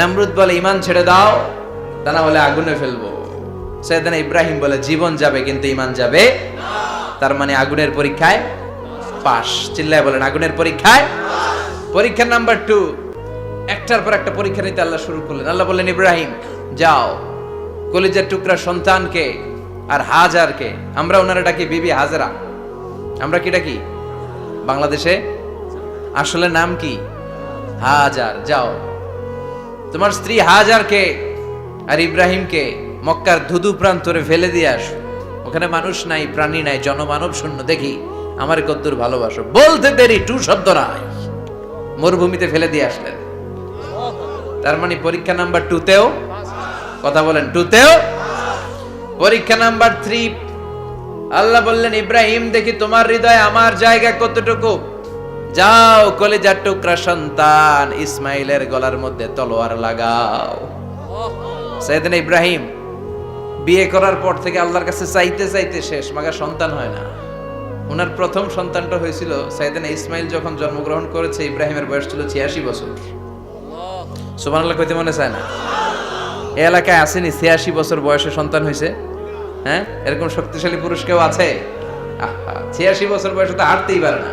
নামরুদ বলে, ইমান ছেড়ে দাও, তা না হলে আগুনে ফেলব। সৈয়দানা ইব্রাহিম বলে, জীবন যাবে, কিন্তু ইমান যাবে তার মানে আগুনের পরীক্ষায় পাস চিল্লায় বলেন, আগুনের পরীক্ষায় পরীক্ষা নাম্বার টু। একটার পর একটা পরীক্ষা নিতে আল্লাহ শুরু করলেন। আল্লাহ বললেন, ইব্রাহিম, যাও। কলিজার টুকরা সন্তানকে আর হাজারকে, আমরা ওনারা ডাকি বিবি হাজারা। আমরা কি ডাকি? বাংলাদেশে আসলে নাম কি? হাজার। যাও। তোমার স্ত্রী হাজারকে আর ইব্রাহিমকে মক্কার ধুধু প্রান্তরে ফেলে দিয়ে আস। ওখানে মানুষ নাই, প্রাণী নাই, জনমানব শূন্য। দেখি, আমার কদ্দুর ভালোবাসো। বলতে দেরি, টু শব্দ নাই মরুভূমিতে ফেলে দিয়ে আসলেন। তার মানে পরীক্ষা নাম্বার টুতেও? কথা বলেন, টুতেও? পরীক্ষা নাম্বার থ্রি। আল্লাহ বললেন, ইব্রাহিম, দেখি তোমার হৃদয় আমার জায়গা কতটুকু? যাও, কলেজার টুকরা সন্তান, ইসমাইলের গলার মধ্যে তলোয়ার লাগাও। সাইদিন ইব্রাহিম বিয়ে করার পর থেকে আল্লাহর কাছে চাইতে চাইতে শেষ, মাগা সন্তান হয় না। ওনার প্রথম সন্তানটা হয়েছিল সাইদিন ইসমাইল যখন জন্মগ্রহণ করেছে, ইব্রাহিমের বয়স ছিল ছিয়াশি বছর। সুমান আল্লাহ কইতে মনে চায় না? এই এলাকায় আসেনি, ছিয়াশি বছর বয়সে সন্তান হয়েছে। হ্যাঁ? এরকম শক্তিশালী পুরুষ কেউ আছে? ছিয়াশি বছর বয়সে তো হাঁটতেই পারে না।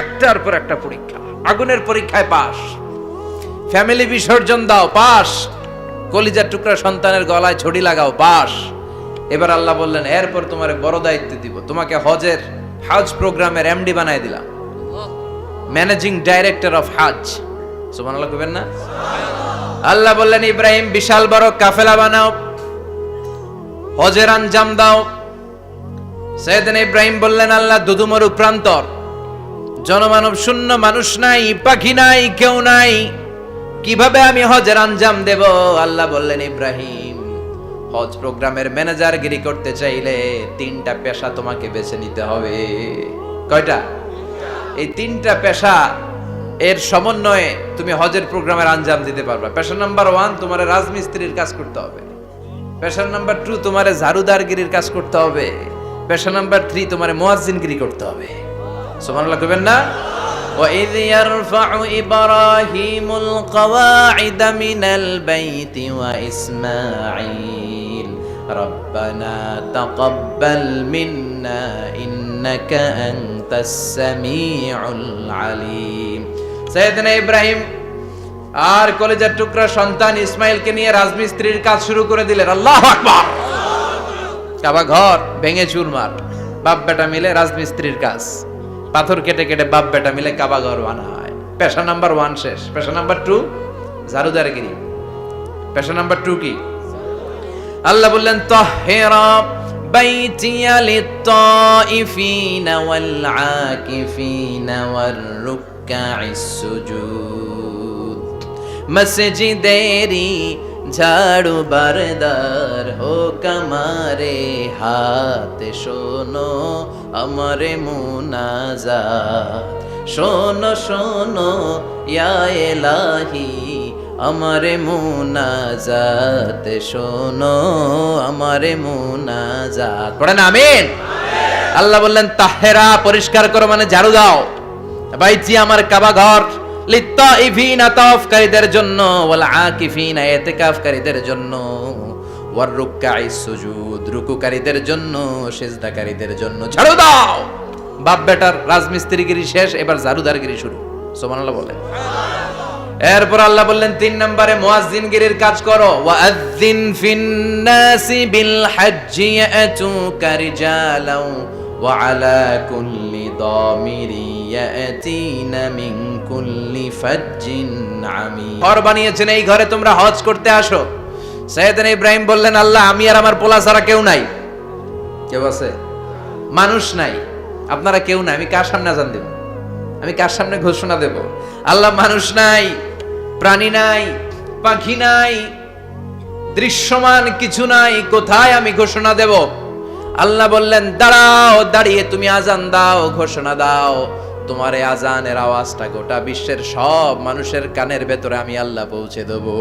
একটার পর একটা পরীক্ষা, আগুনের পরীক্ষায় পাস ফ্যামিলি বিসর্জন দাও পাস কলিজার টুকরা সন্তানের গলায় ছড়ি লাগাও পাস এবার আল্লাহ বললেন, এরপর তোমার বড় দায়িত্ব দিব। তোমাকে হজের হজ প্রোগ্রামের এমডি বানাই দিলাম। ম্যানেজিং ডাইরেক্টর অফ হাজ সুবহানাল্লাহ কইবেন না? আল্লাহ বললেন, ইব্রাহিম, বিশাল বড় কাফেলা বানাও। হজের আঞ্জাম দাও। সৈয়দিন ইব্রাহিম বললেন, আল্লাহ দুদুমরু প্রান্তর। জনমানব শূন্য মানুষ নাই, পাখি নাই, কেউ নাই। কীভাবে আমি হজের আঞ্জাম দেব? আল্লাহ বললেন, ইব্রাহিম, হজ প্রোগ্রামের ম্যানেজার গিরি করতে চাইলে তিনটা পেশা তোমাকে বেছে নিতে হবে। কয়টা? এই তিনটা পেশা, এর সমন্বয়ে তুমি হজের প্রোগ্রামের আঞ্জাম দিতে পারবে। পেশা নাম্বার ওয়ান, তোমার রাজমিস্ত্রির কাজ করতে হবে। পেশা নাম্বার টু, তোমার ঝাড়ুদারগিরির কাজ করতে হবে। পেশা নাম্বার থ্রি, তোমার মোয়াজ্জিনগিরি করতে হবে। সুবহানাল্লাহ কইবেন না وإذ يرفع إبراهيم القواعد من البيت وإسماعيل ربنا تقبل منا إنك أنت السميع العليم سيدنا إبراهيم আর কলেজের টুকরা সন্তান ইসমাইলকে নিয়ে রাজমিস্ত্রির কাজ শুরু করে দিলেন আল্লাহ আকবার কাবা ঘর ভেঙে চুরমার বাপ বেটা মিলে রাজমিস্ত্রির কাজ পাথর কেটে কেটে বাপ বেটা মিলে কাবা ঘর বানায় পেশা নাম্বার ওয়ান শেষ পেশা নাম্বার টু ঝাড়ুদারগিরি পেশা নাম্বার টু কি আল্লাহ বললেন তহেরা بيتي للطائفين والعاكفين والركع السجود মসজিদেরি ঝাড়ু বারদার হোক আমারে হাত, শোনো আমারে মুনাজাত। শোনো শোনো, ইয়া এলাহি, আমারে মুনাজাত। শোনো আমারে মুনাজাত। পড়েন, আমিন। আল্লাহ বললেন, তাহেরা পরিষ্কার করো মানে ঝাড়ু দাও। বাইজি আমার কাবা ঘর। লিত্তাইফিনা জন্য, ওয়াল আকিফিনা ইতিকাফকারীদের জন্য, ওয়ার রুকআই সুজুদ, রুকুকারীদের জন্য, সিজদাকারীদের জন্য। ঝাড়ু দাও! বাপ বেটার রাজমিস্ত্রিগিরি শেষ, এবার ঝাড়ুদারগিরি শুরু। সুবহানাল্লাহ বলেন। এরপর আল্লাহ বললেন, তিন নম্বরে মুয়াজ্জিনগিরির কাজ করো। ওয়াজ্জিন ফিন্নাসি বিল হজ্জি ইয়াতুকা রিজালাও আলা কুল্লি দামিরি ইয়াতিনা মিন কুল্লি ফাজ্জিন আমিন ঘর বানিয়েছেন এই ঘরে তোমরা হজ করতে আসো। সাইয়েদনা ইব্রাহিম বললেন আল্লাহ আমি আর আমার পোলা ছাড়া কেউ নাই। কেউ আছে? মানুষ নাই। আপনারা কেউ নাই। আমি কার সামনে আজান দেব? আমি কার সামনে ঘোষণা দেব? আল্লাহ মানুষ নাই প্রাণী নাই পাখি নাই দৃশ্যমান কিছু নাই। কোথায় আমি ঘোষণা দেব? আল্লাহ বললেন, দাঁড়াও, দাঁড়িয়ে তুমি আজান দাও, ঘোষণা দাও। তোমার এই আজানের আওয়াজটা গোটা বিশ্বের সব মানুষের কানের ভেতরে আমি আল্লাহ পৌঁছে দেবো।